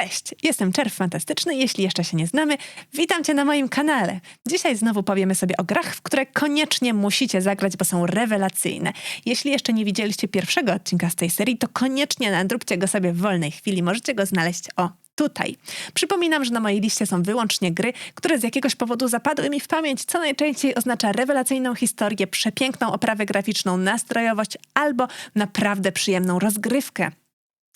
Cześć, jestem Czerw Fantastyczny. Jeśli jeszcze się nie znamy, witam Cię na moim kanale. Dzisiaj znowu powiemy sobie o grach, w które koniecznie musicie zagrać, bo są rewelacyjne. Jeśli jeszcze nie widzieliście pierwszego odcinka z tej serii, to koniecznie nadróbcie go sobie w wolnej chwili. Możecie go znaleźć o tutaj. Przypominam, że na mojej liście są wyłącznie gry, które z jakiegoś powodu zapadły mi w pamięć, co najczęściej oznacza rewelacyjną historię, przepiękną oprawę graficzną, nastrojowość albo naprawdę przyjemną rozgrywkę.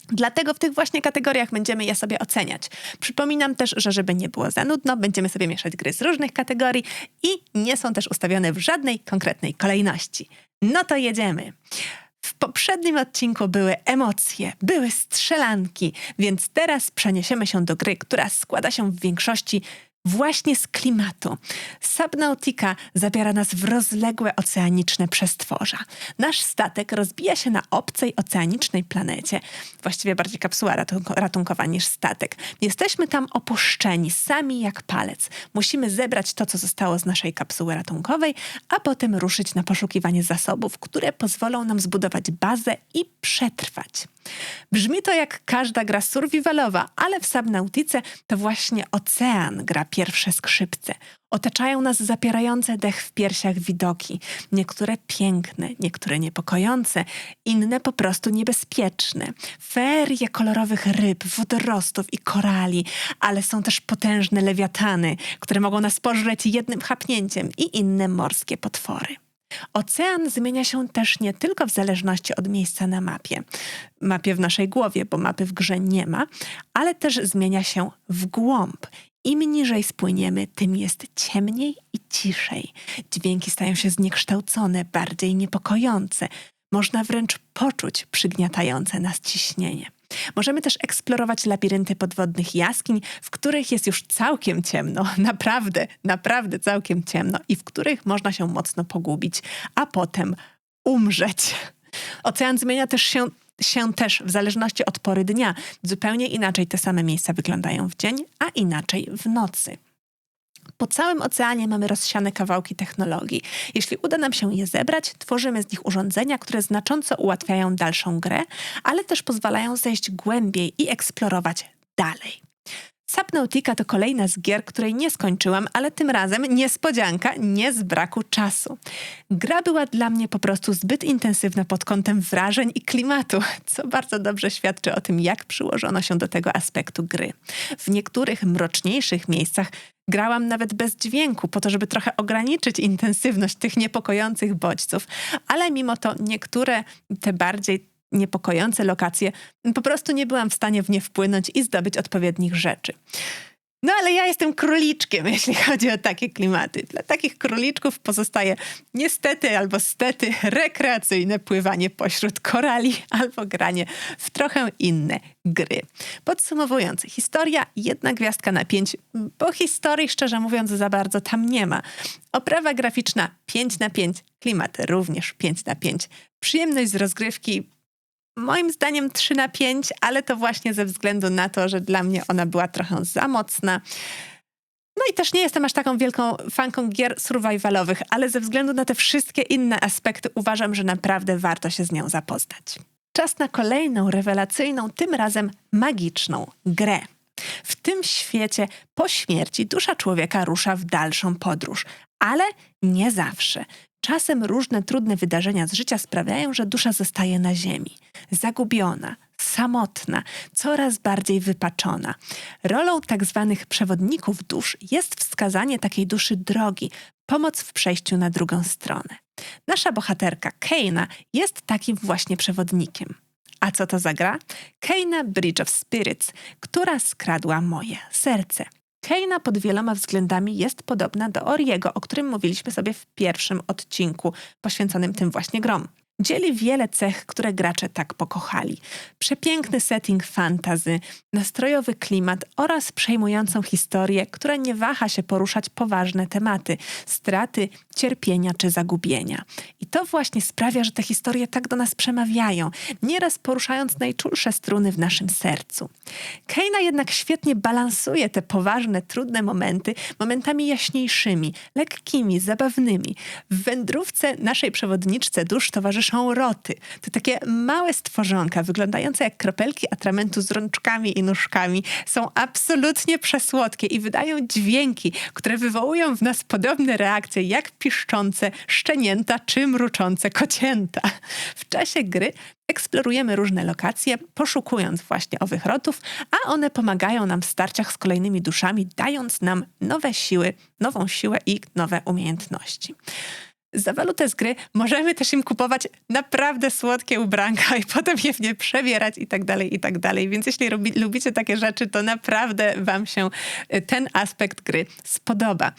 Dlatego w tych właśnie kategoriach będziemy je sobie oceniać. Przypominam też, że żeby nie było za nudno, będziemy sobie mieszać gry z różnych kategorii i nie są też ustawione w żadnej konkretnej kolejności. No to jedziemy. W poprzednim odcinku były emocje, były strzelanki, więc teraz przeniesiemy się do gry, która składa się w większości właśnie z klimatu. Subnautica zabiera nas w rozległe oceaniczne przestworza. Nasz statek rozbija się na obcej oceanicznej planecie, właściwie bardziej kapsuła ratunkowa niż statek. Jesteśmy tam opuszczeni, sami jak palec. Musimy zebrać to, co zostało z naszej kapsuły ratunkowej, a potem ruszyć na poszukiwanie zasobów, które pozwolą nam zbudować bazę i przetrwać. Brzmi to jak każda gra survivalowa, ale w Subnautice to właśnie ocean gra pierwsze skrzypce. Otaczają nas zapierające dech w piersiach widoki. Niektóre piękne, niektóre niepokojące, inne po prostu niebezpieczne. Ferie kolorowych ryb, wodorostów i korali, ale są też potężne lewiatany, które mogą nas pożreć jednym chapnięciem i inne morskie potwory. Ocean zmienia się też nie tylko w zależności od miejsca na mapie, mapie w naszej głowie, bo mapy w grze nie ma, ale też zmienia się w głąb. Im niżej spłyniemy, tym jest ciemniej i ciszej. Dźwięki stają się zniekształcone, bardziej niepokojące. Można wręcz poczuć przygniatające nas ciśnienie. Możemy też eksplorować labirynty podwodnych jaskiń, w których jest już całkiem ciemno, naprawdę, naprawdę całkiem ciemno i w których można się mocno pogubić, a potem umrzeć. Ocean zmienia też się się też w zależności od pory dnia. Zupełnie inaczej te same miejsca wyglądają w dzień, a inaczej w nocy. Po całym oceanie mamy rozsiane kawałki technologii. Jeśli uda nam się je zebrać, tworzymy z nich urządzenia, które znacząco ułatwiają dalszą grę, ale też pozwalają zejść głębiej i eksplorować dalej. Subnautica to kolejna z gier, której nie skończyłam, ale tym razem niespodzianka, nie z braku czasu. Gra była dla mnie po prostu zbyt intensywna pod kątem wrażeń i klimatu, co bardzo dobrze świadczy o tym, jak przyłożono się do tego aspektu gry. W niektórych mroczniejszych miejscach grałam nawet bez dźwięku, po to, żeby trochę ograniczyć intensywność tych niepokojących bodźców, ale mimo to niektóre te bardziej niepokojące lokacje, po prostu nie byłam w stanie w nie wpłynąć i zdobyć odpowiednich rzeczy. No ale ja jestem króliczkiem, jeśli chodzi o takie klimaty. Dla takich króliczków pozostaje niestety albo stety rekreacyjne pływanie pośród korali albo granie w trochę inne gry. Podsumowując, historia jedna gwiazdka na pięć, bo historii szczerze mówiąc za bardzo tam nie ma. Oprawa graficzna 5 na 5, klimat również 5 na 5. Przyjemność z rozgrywki moim zdaniem 3 na 5, ale to właśnie ze względu na to, że dla mnie ona była trochę za mocna. No i też nie jestem aż taką wielką fanką gier survivalowych, ale ze względu na te wszystkie inne aspekty uważam, że naprawdę warto się z nią zapoznać. Czas na kolejną rewelacyjną, tym razem magiczną grę. W tym świecie po śmierci dusza człowieka rusza w dalszą podróż, ale nie zawsze. Czasem różne trudne wydarzenia z życia sprawiają, że dusza zostaje na ziemi, zagubiona, samotna, coraz bardziej wypaczona. Rolą tak zwanych przewodników dusz jest wskazanie takiej duszy drogi, pomoc w przejściu na drugą stronę. Nasza bohaterka Keina jest takim właśnie przewodnikiem. A co to za gra? Keina Bridge of Spirits, która skradła moje serce. Keina pod wieloma względami jest podobna do Oriego, o którym mówiliśmy sobie w pierwszym odcinku poświęconym tym właśnie grom dzieli wiele cech, które gracze tak pokochali. Przepiękny setting fantazy, nastrojowy klimat oraz przejmującą historię, która nie waha się poruszać poważne tematy straty, cierpienia czy zagubienia. I to właśnie sprawia, że te historie tak do nas przemawiają, nieraz poruszając najczulsze struny w naszym sercu. Keina jednak świetnie balansuje te poważne, trudne momenty momentami jaśniejszymi, lekkimi, zabawnymi. W wędrówce naszej przewodniczce dusz towarzyszy słyszą roty. To takie małe stworzonka, wyglądające jak kropelki atramentu z rączkami i nóżkami. Są absolutnie przesłodkie i wydają dźwięki, które wywołują w nas podobne reakcje jak piszczące szczenięta czy mruczące kocięta. W czasie gry eksplorujemy różne lokacje, poszukując właśnie owych rotów, a one pomagają nam w starciach z kolejnymi duszami, dając nam nowe siły, nową siłę i nowe umiejętności. Za walutę z gry możemy też im kupować naprawdę słodkie ubranka i potem je w nie przebierać i tak dalej, i tak dalej. Więc jeśli lubi, lubicie takie rzeczy, to naprawdę wam się y, ten aspekt gry spodoba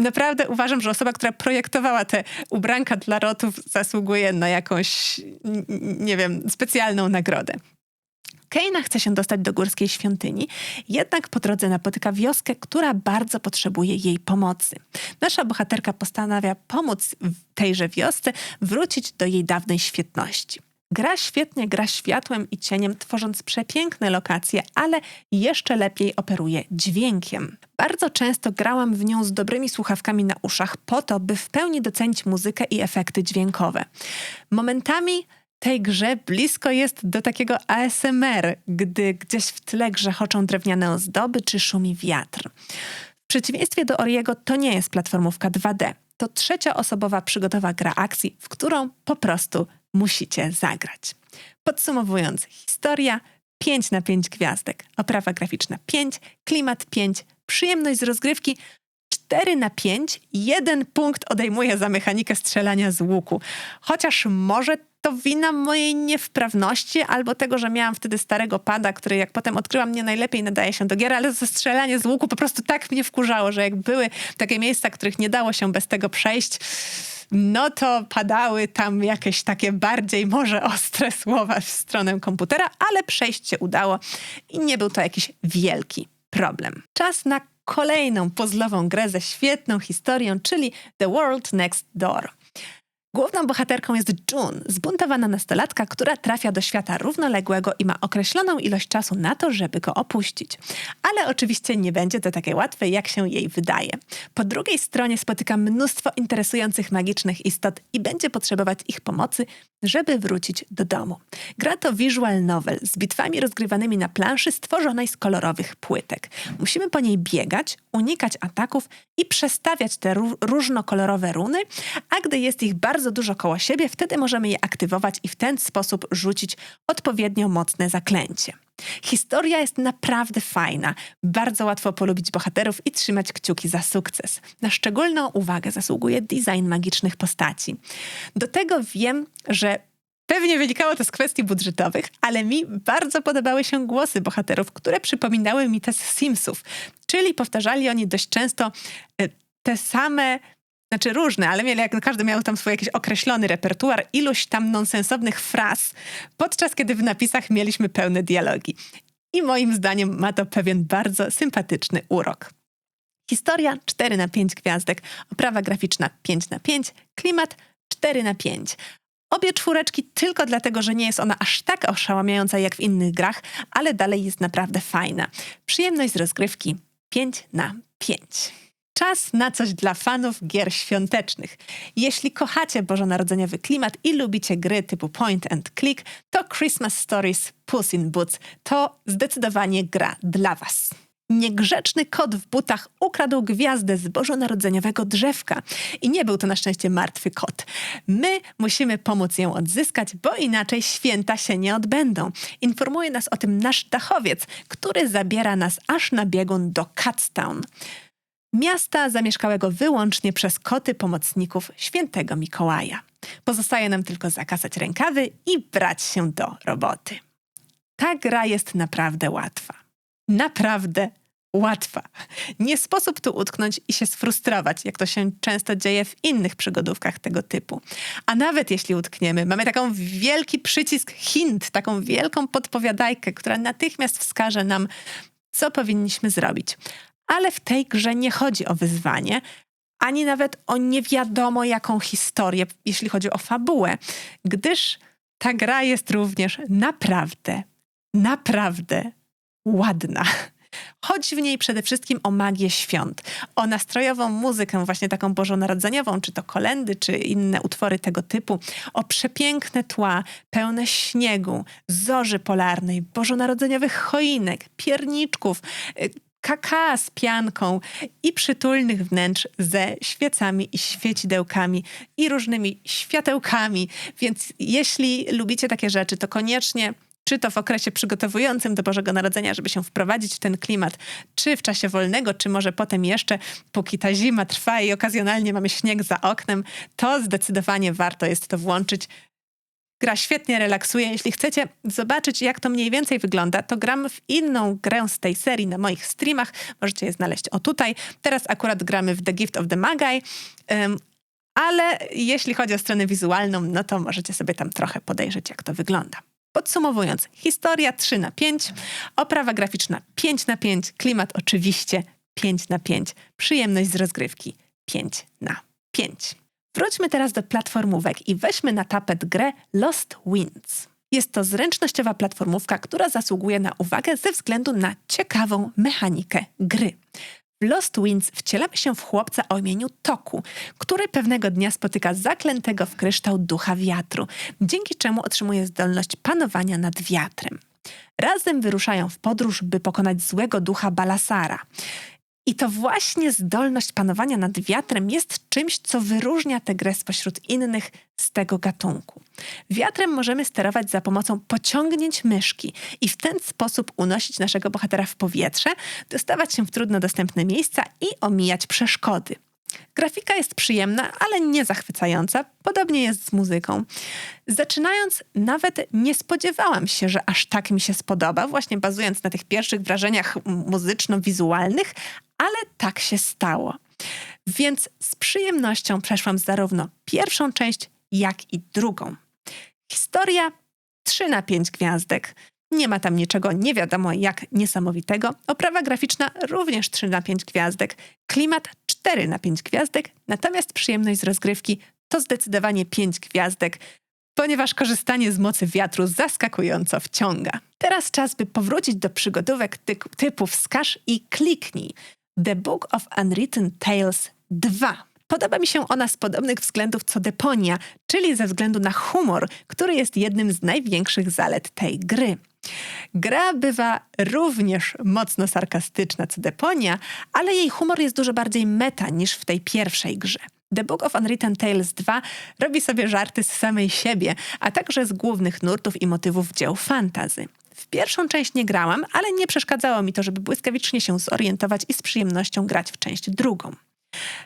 naprawdę uważam, że osoba, która projektowała te ubranka dla rotów, zasługuje na jakąś, nie wiem, specjalną nagrodę. Keina chce się dostać do górskiej świątyni, jednak po drodze napotyka wioskę, która bardzo potrzebuje jej pomocy. Nasza bohaterka postanawia pomóc tejże wiosce wrócić do jej dawnej świetności. Gra świetnie gra światłem i cieniem, tworząc przepiękne lokacje, ale jeszcze lepiej operuje dźwiękiem. Bardzo często grałam w nią z dobrymi słuchawkami na uszach, po to, by w pełni docenić muzykę i efekty dźwiękowe. Momentami tej grze blisko jest do takiego ASMR, gdy gdzieś w tle grzechoczą drewniane ozdoby czy szumi wiatr. W przeciwieństwie do Oriego to nie jest platformówka 2D. To trzecioosobowa przygotowa gra akcji, w którą po prostu musicie zagrać. Podsumowując, historia 5 na 5 gwiazdek, oprawa graficzna 5, klimat 5, przyjemność z rozgrywki 4 na 5, jeden punkt odejmuje za mechanikę strzelania z łuku. Chociaż może to wina mojej niewprawności albo tego, że miałam wtedy starego pada, który jak potem odkryłam nie najlepiej nadaje się do gier, ale strzelanie z łuku po prostu tak mnie wkurzało, że jak były takie miejsca, których nie dało się bez tego przejść, no to padały tam jakieś takie bardziej może ostre słowa w stronę komputera, ale przejść się udało i nie był to jakiś wielki problem. Czas na kolejną pozlową grę ze świetną historią, czyli The World Next Door. Główną bohaterką jest June, zbuntowana nastolatka, która trafia do świata równoległego i ma określoną ilość czasu na to, żeby go opuścić. Ale oczywiście nie będzie to takie łatwe, jak się jej wydaje. Po drugiej stronie spotyka mnóstwo interesujących magicznych istot i będzie potrzebować ich pomocy, żeby wrócić do domu. Gra to visual novel z bitwami rozgrywanymi na planszy stworzonej z kolorowych płytek. Musimy po niej biegać, unikać ataków i przestawiać te różnokolorowe runy, a gdy jest ich bardzo bardzo dużo koło siebie, wtedy możemy je aktywować i w ten sposób rzucić odpowiednio mocne zaklęcie. Historia jest naprawdę fajna. Bardzo łatwo polubić bohaterów i trzymać kciuki za sukces. Na szczególną uwagę zasługuje design magicznych postaci. Do tego wiem, że Pewnie wynikało to z kwestii budżetowych, ale mi bardzo podobały się głosy bohaterów, które przypominały mi te z Simsów. Czyli powtarzali oni dość często e, te same znaczy różne, ale mieli, jak każdy miał tam swój jakiś określony repertuar, iluś tam nonsensownych fraz, podczas kiedy w napisach mieliśmy pełne dialogi. I moim zdaniem ma to pewien bardzo sympatyczny urok. Historia 4 na 5 gwiazdek, oprawa graficzna 5 na 5, klimat 4 na 5. Obie czwóreczki tylko dlatego, że nie jest ona aż tak oszałamiająca jak w innych grach, ale dalej jest naprawdę fajna. Przyjemność z rozgrywki 5 na 5. Czas na coś dla fanów gier świątecznych. Jeśli kochacie bożonarodzeniowy klimat i lubicie gry typu point and click, to Christmas Stories Puss in Boots to zdecydowanie gra dla was. Niegrzeczny kot w butach ukradł gwiazdę z bożonarodzeniowego drzewka. I nie był to na szczęście martwy kot. My musimy pomóc ją odzyskać, bo inaczej święta się nie odbędą. Informuje nas o tym nasz dachowiec, który zabiera nas aż na biegun do Catstown miasta zamieszkałego wyłącznie przez koty pomocników świętego Mikołaja. Pozostaje nam tylko zakasać rękawy i brać się do roboty. Ta gra jest naprawdę łatwa. Naprawdę łatwa. Nie sposób tu utknąć i się sfrustrować, jak to się często dzieje w innych przygodówkach tego typu. A nawet jeśli utkniemy, mamy taką wielki przycisk hint, taką wielką podpowiadajkę, która natychmiast wskaże nam, co powinniśmy zrobić ale w tej grze nie chodzi o wyzwanie, ani nawet o nie wiadomo jaką historię, jeśli chodzi o fabułę, gdyż ta gra jest również naprawdę, naprawdę ładna. Chodzi w niej przede wszystkim o magię świąt, o nastrojową muzykę, właśnie taką bożonarodzeniową, czy to kolendy, czy inne utwory tego typu, o przepiękne tła, pełne śniegu, zorzy polarnej, bożonarodzeniowych choinek, pierniczków, y, kaka z pianką i przytulnych wnętrz ze świecami i świecidełkami i różnymi światełkami. Więc jeśli lubicie takie rzeczy, to koniecznie czy to w okresie przygotowującym do Bożego Narodzenia, żeby się wprowadzić w ten klimat, czy w czasie wolnego, czy może potem jeszcze, póki ta zima trwa i okazjonalnie mamy śnieg za oknem, to zdecydowanie warto jest to włączyć. Gra świetnie relaksuje. Jeśli chcecie zobaczyć, jak to mniej więcej wygląda, to gram w inną grę z tej serii na moich streamach. Możecie je znaleźć o tutaj. Teraz akurat gramy w The Gift of the Magi. Um, ale jeśli chodzi o stronę wizualną, no to możecie sobie tam trochę podejrzeć, jak to wygląda. Podsumowując, historia 3 na 5, oprawa graficzna 5 na 5, klimat oczywiście 5 na 5, przyjemność z rozgrywki 5 na 5. Wróćmy teraz do platformówek i weźmy na tapet grę Lost Winds. Jest to zręcznościowa platformówka, która zasługuje na uwagę ze względu na ciekawą mechanikę gry. W Lost Winds wcielamy się w chłopca o imieniu Toku, który pewnego dnia spotyka zaklętego w kryształ ducha wiatru, dzięki czemu otrzymuje zdolność panowania nad wiatrem. Razem wyruszają w podróż, by pokonać złego ducha Balasara. I to właśnie zdolność panowania nad wiatrem jest czymś, co wyróżnia tę grę spośród innych z tego gatunku. Wiatrem możemy sterować za pomocą pociągnięć myszki i w ten sposób unosić naszego bohatera w powietrze, dostawać się w trudno dostępne miejsca i omijać przeszkody. Grafika jest przyjemna, ale nie zachwycająca. Podobnie jest z muzyką. Zaczynając, nawet nie spodziewałam się, że aż tak mi się spodoba, właśnie bazując na tych pierwszych wrażeniach muzyczno-wizualnych, ale tak się stało. Więc z przyjemnością przeszłam zarówno pierwszą część, jak i drugą. Historia 3 na 5 gwiazdek. Nie ma tam niczego nie wiadomo jak niesamowitego. Oprawa graficzna również 3 na 5 gwiazdek. Klimat 4 na 5 gwiazdek. Natomiast przyjemność z rozgrywki to zdecydowanie 5 gwiazdek, ponieważ korzystanie z mocy wiatru zaskakująco wciąga. Teraz czas, by powrócić do przygodówek ty typu wskaż i kliknij. The Book of Unwritten Tales 2. Podoba mi się ona z podobnych względów co Deponia, czyli ze względu na humor, który jest jednym z największych zalet tej gry. Gra bywa również mocno sarkastyczna co Deponia, ale jej humor jest dużo bardziej meta niż w tej pierwszej grze. The Book of Unwritten Tales 2 robi sobie żarty z samej siebie, a także z głównych nurtów i motywów dzieł fantazy. W pierwszą część nie grałam, ale nie przeszkadzało mi to, żeby błyskawicznie się zorientować i z przyjemnością grać w część drugą.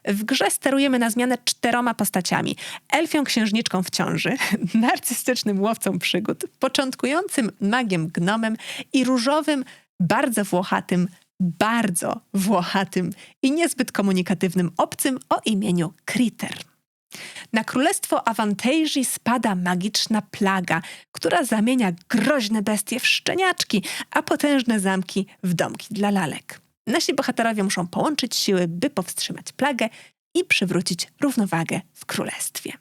W grze sterujemy na zmianę czteroma postaciami. Elfią księżniczką w ciąży, narcystycznym łowcą przygód, początkującym magiem gnomem i różowym, bardzo włochatym, bardzo włochatym i niezbyt komunikatywnym obcym o imieniu Kriter. Na królestwo Avantage'i spada magiczna plaga, która zamienia groźne bestie w szczeniaczki, a potężne zamki w domki dla lalek. Nasi bohaterowie muszą połączyć siły, by powstrzymać plagę i przywrócić równowagę w królestwie.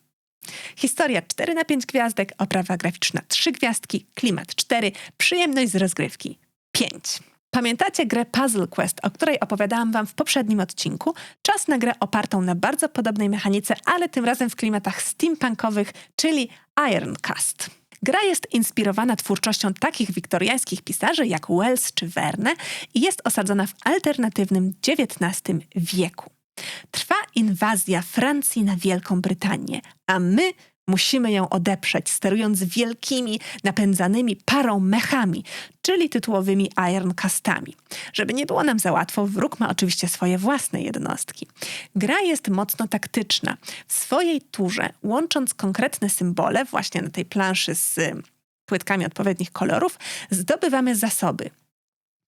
Historia 4 na 5 gwiazdek, oprawa graficzna 3 gwiazdki, klimat 4, przyjemność z rozgrywki 5. Pamiętacie grę Puzzle Quest, o której opowiadałam wam w poprzednim odcinku? Czas na grę opartą na bardzo podobnej mechanice, ale tym razem w klimatach steampunkowych, czyli Ironcast. Gra jest inspirowana twórczością takich wiktoriańskich pisarzy jak Wells czy Verne i jest osadzona w alternatywnym XIX wieku. Trwa inwazja Francji na Wielką Brytanię, a my Musimy ją odeprzeć, sterując wielkimi, napędzanymi parą mechami, czyli tytułowymi Ironcastami. Żeby nie było nam za łatwo, wróg ma oczywiście swoje własne jednostki. Gra jest mocno taktyczna. W swojej turze, łącząc konkretne symbole właśnie na tej planszy z płytkami odpowiednich kolorów, zdobywamy zasoby –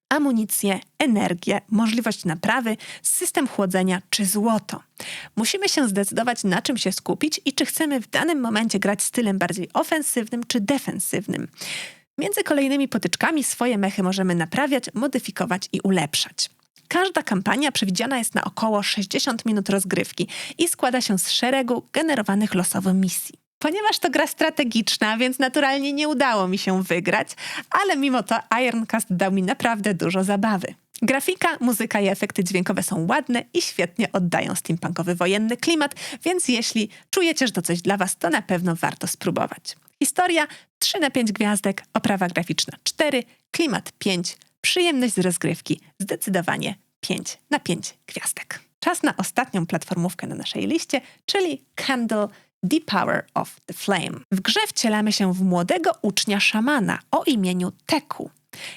amunicję, energię, możliwość naprawy, system chłodzenia czy złoto. Musimy się zdecydować, na czym się skupić i czy chcemy w danym momencie grać stylem bardziej ofensywnym czy defensywnym. Między kolejnymi potyczkami swoje mechy możemy naprawiać, modyfikować i ulepszać. Każda kampania przewidziana jest na około 60 minut rozgrywki i składa się z szeregu generowanych losowo misji. Ponieważ to gra strategiczna, więc naturalnie nie udało mi się wygrać, ale mimo to Ironcast dał mi naprawdę dużo zabawy. Grafika, muzyka i efekty dźwiękowe są ładne i świetnie oddają steampunkowy wojenny klimat, więc jeśli czujecie, że to coś dla was, to na pewno warto spróbować. Historia 3 na 5 gwiazdek, oprawa graficzna 4, klimat 5, przyjemność z rozgrywki zdecydowanie 5 na 5 gwiazdek. Czas na ostatnią platformówkę na naszej liście, czyli Candle The Power of the Flame. W grze wcielamy się w młodego ucznia szamana o imieniu Teku.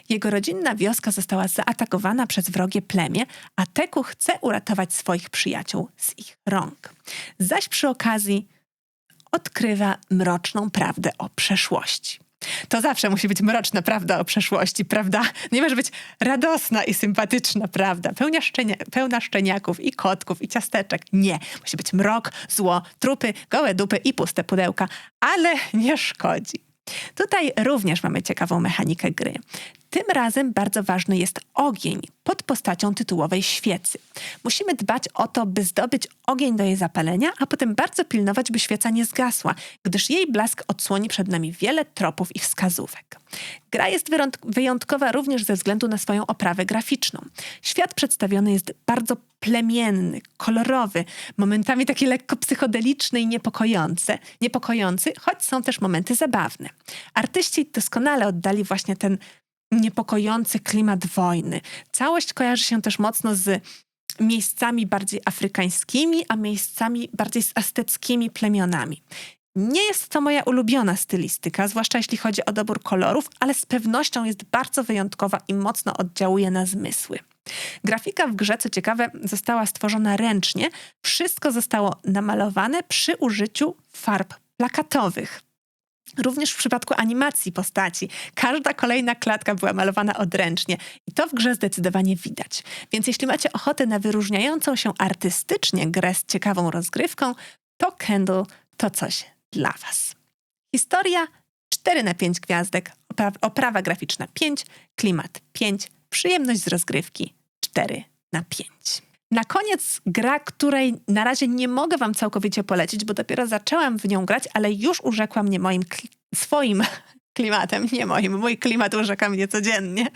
Jego rodzinna wioska została zaatakowana przez wrogie plemię, a Teku chce uratować swoich przyjaciół z ich rąk. Zaś przy okazji odkrywa mroczną prawdę o przeszłości. To zawsze musi być mroczna prawda o przeszłości, prawda? Nie może być radosna i sympatyczna prawda, pełna, szczenia, pełna szczeniaków i kotków i ciasteczek. Nie, musi być mrok, zło, trupy, gołe dupy i puste pudełka, ale nie szkodzi. Tutaj również mamy ciekawą mechanikę gry. Tym razem bardzo ważny jest ogień pod postacią tytułowej świecy. Musimy dbać o to, by zdobyć ogień do jej zapalenia, a potem bardzo pilnować, by świeca nie zgasła, gdyż jej blask odsłoni przed nami wiele tropów i wskazówek. Gra jest wyjątkowa również ze względu na swoją oprawę graficzną. Świat przedstawiony jest bardzo plemienny, kolorowy, momentami taki lekko psychodeliczny i niepokojący, niepokojący, choć są też momenty zabawne. Artyści doskonale oddali właśnie ten niepokojący klimat wojny. Całość kojarzy się też mocno z miejscami bardziej afrykańskimi, a miejscami bardziej z azteckimi plemionami. Nie jest to moja ulubiona stylistyka, zwłaszcza jeśli chodzi o dobór kolorów, ale z pewnością jest bardzo wyjątkowa i mocno oddziałuje na zmysły. Grafika w grze, co ciekawe, została stworzona ręcznie. Wszystko zostało namalowane przy użyciu farb plakatowych. Również w przypadku animacji postaci, każda kolejna klatka była malowana odręcznie i to w grze zdecydowanie widać. Więc jeśli macie ochotę na wyróżniającą się artystycznie grę z ciekawą rozgrywką, to Candle to coś dla Was. Historia 4 na 5 gwiazdek, oprawa graficzna 5, klimat 5, przyjemność z rozgrywki 4 na 5. Na koniec gra, której na razie nie mogę wam całkowicie polecić, bo dopiero zaczęłam w nią grać, ale już urzekła mnie moim swoim klimatem, nie moim. Mój klimat urzeka mnie codziennie.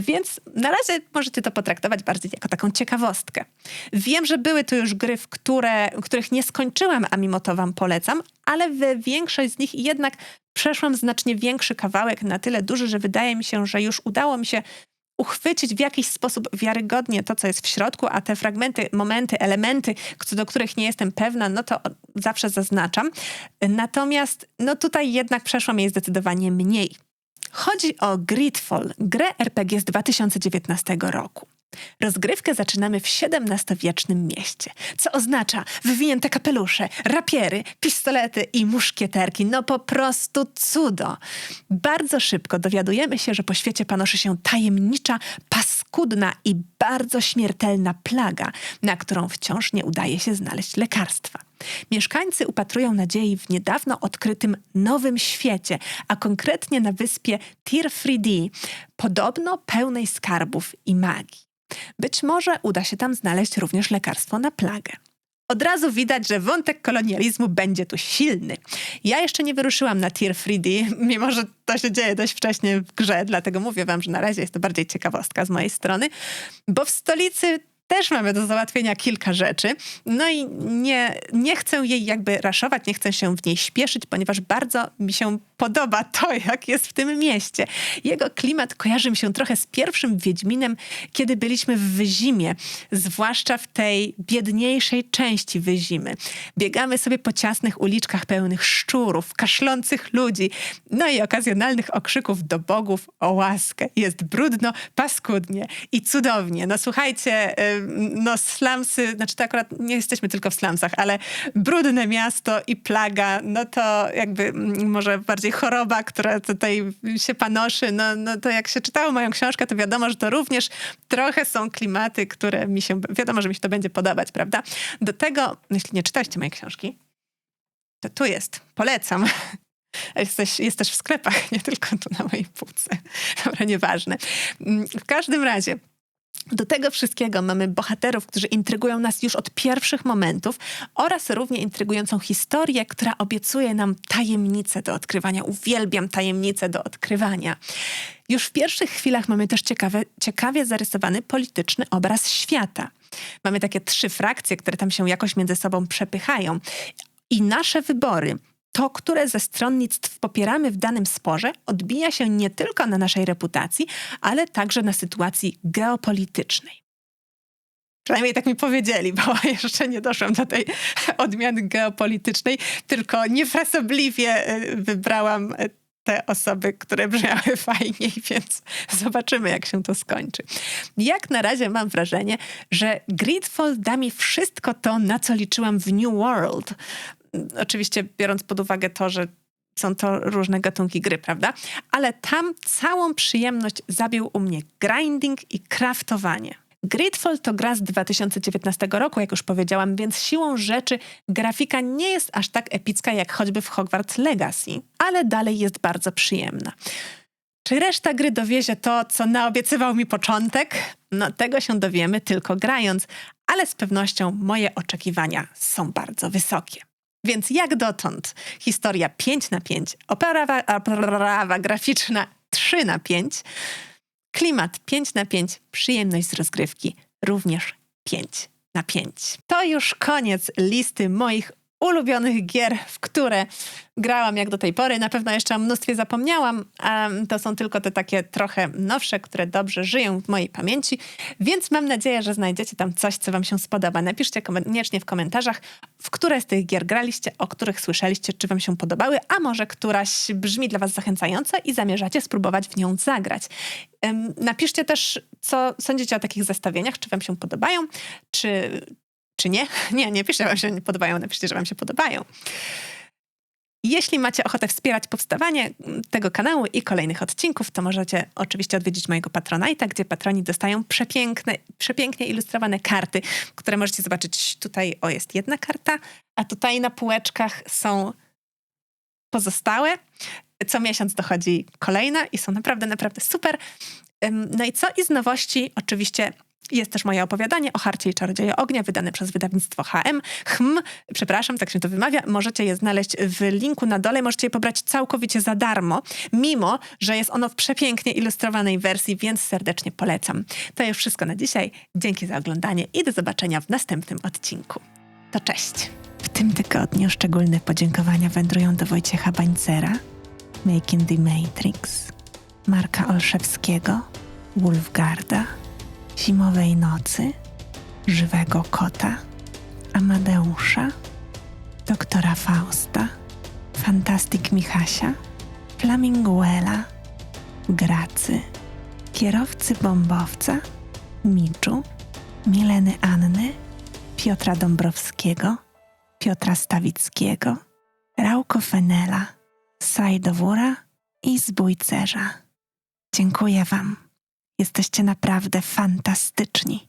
Więc na razie możecie to potraktować bardziej jako taką ciekawostkę. Wiem, że były tu już gry, w które, których nie skończyłam, a mimo to wam polecam, ale w większość z nich jednak przeszłam znacznie większy kawałek, na tyle duży, że wydaje mi się, że już udało mi się uchwycić w jakiś sposób wiarygodnie to, co jest w środku, a te fragmenty, momenty, elementy, co do których nie jestem pewna, no to zawsze zaznaczam. Natomiast no tutaj jednak przeszłam jej zdecydowanie mniej. Chodzi o Gridfall, grę RPG z 2019 roku. Rozgrywkę zaczynamy w XVII-wiecznym mieście, co oznacza wywinięte kapelusze, rapiery, pistolety i muszkieterki. No po prostu cudo. Bardzo szybko dowiadujemy się, że po świecie panoszy się tajemnicza, paskudna i bardzo śmiertelna plaga, na którą wciąż nie udaje się znaleźć lekarstwa. Mieszkańcy upatrują nadziei w niedawno odkrytym nowym świecie, a konkretnie na wyspie Tirfridi, podobno pełnej skarbów i magii. Być może uda się tam znaleźć również lekarstwo na plagę. Od razu widać, że wątek kolonializmu będzie tu silny. Ja jeszcze nie wyruszyłam na Tier 3D, mimo że to się dzieje dość wcześnie w grze, dlatego mówię wam, że na razie jest to bardziej ciekawostka z mojej strony, bo w stolicy też mamy do załatwienia kilka rzeczy. No i nie, nie chcę jej jakby raszować, nie chcę się w niej śpieszyć, ponieważ bardzo mi się podoba to, jak jest w tym mieście. Jego klimat kojarzy mi się trochę z pierwszym Wiedźminem, kiedy byliśmy w Wyzimie, zwłaszcza w tej biedniejszej części Wyzimy. Biegamy sobie po ciasnych uliczkach pełnych szczurów, kaszlących ludzi, no i okazjonalnych okrzyków do bogów o łaskę. Jest brudno, paskudnie i cudownie. No słuchajcie, no slumsy, znaczy to akurat nie jesteśmy tylko w slumsach, ale brudne miasto i plaga, no to jakby mm, może bardziej choroba, która tutaj się panoszy, no, no to jak się czytało moją książkę, to wiadomo, że to również trochę są klimaty, które mi się, wiadomo, że mi się to będzie podobać, prawda? Do tego, jeśli nie czytaliście mojej książki, to tu jest, polecam. Jest jest też w sklepach, nie tylko tu na mojej półce. Dobra, nieważne. Mm, w każdym razie, Do tego wszystkiego mamy bohaterów, którzy intrygują nas już od pierwszych momentów oraz równie intrygującą historię, która obiecuje nam tajemnice do odkrywania. Uwielbiam tajemnice do odkrywania. Już w pierwszych chwilach mamy też ciekawe, ciekawie zarysowany polityczny obraz świata. Mamy takie trzy frakcje, które tam się jakoś między sobą przepychają. I nasze wybory, to, które ze stronnictw popieramy w danym sporze, odbija się nie tylko na naszej reputacji, ale także na sytuacji geopolitycznej. Przynajmniej tak mi powiedzieli, bo jeszcze nie doszłam do tej odmiany geopolitycznej, tylko niefrasobliwie y, wybrałam y, te osoby, które brzmiały fajniej, więc zobaczymy, jak się to skończy. Jak na razie mam wrażenie, że Gridfall da mi wszystko to, na co liczyłam w New World. Oczywiście biorąc pod uwagę to, że są to różne gatunki gry, prawda? Ale tam całą przyjemność zabił u mnie grinding i craftowanie. Gridfall to gra z 2019 roku, jak już powiedziałam, więc siłą rzeczy grafika nie jest aż tak epicka jak choćby w Hogwarts Legacy, ale dalej jest bardzo przyjemna. Czy reszta gry dowiezie to, co naobiecywał mi początek? No tego się dowiemy tylko grając, ale z pewnością moje oczekiwania są bardzo wysokie. Więc jak dotąd historia 5 na 5, operawa, operawa graficzna 3 na 5, klimat 5 na 5, przyjemność z rozgrywki również 5 na 5. To już koniec listy moich ulubionych gier, w które grałam jak do tej pory. Na pewno jeszcze o mnóstwie zapomniałam. To są tylko te takie trochę nowsze, które dobrze żyją w mojej pamięci, więc mam nadzieję, że znajdziecie tam coś, co wam się spodoba. Napiszcie koniecznie w komentarzach, w które z tych gier graliście, o których słyszeliście, czy wam się podobały, a może któraś brzmi dla was zachęcająco i zamierzacie spróbować w nią zagrać. Napiszcie też, co sądzicie o takich zestawieniach, czy wam się podobają, czy, czy nie? Nie, nie piszcie, że wam się nie podobają, napiszcie, że wam się podobają. Jeśli macie ochotę wspierać powstawanie tego kanału i kolejnych odcinków, to możecie oczywiście odwiedzić mojego Patronite'a, gdzie patroni dostają przepiękne, przepięknie ilustrowane karty, które możecie zobaczyć tutaj. O, jest jedna karta, a tutaj na półeczkach są pozostałe. Co miesiąc dochodzi kolejna i są naprawdę, naprawdę super. No i co? I z nowości oczywiście jest też moje opowiadanie o Harcie i Czarodzieje Ognia, wydane przez wydawnictwo HM. HM, przepraszam, tak się to wymawia. Możecie je znaleźć w linku na dole. Możecie je pobrać całkowicie za darmo, mimo, że jest ono w przepięknie ilustrowanej wersji, więc serdecznie polecam. To już wszystko na dzisiaj. Dzięki za oglądanie i do zobaczenia w następnym odcinku. To cześć! W tym tygodniu szczególne podziękowania wędrują do Wojciecha Bańcera, Making the Matrix, Marka Olszewskiego, Wolfgarda, Zimowej nocy, żywego kota, Amadeusza, doktora Fausta, Fantastik Michasia, Flaminguela, Gracy, kierowcy bombowca, Miczu, Mileny Anny, Piotra Dąbrowskiego, Piotra Stawickiego, Rauko Fenela, Sajdowura i Zbójcerza. Dziękuję Wam. Jesteście naprawdę fantastyczni.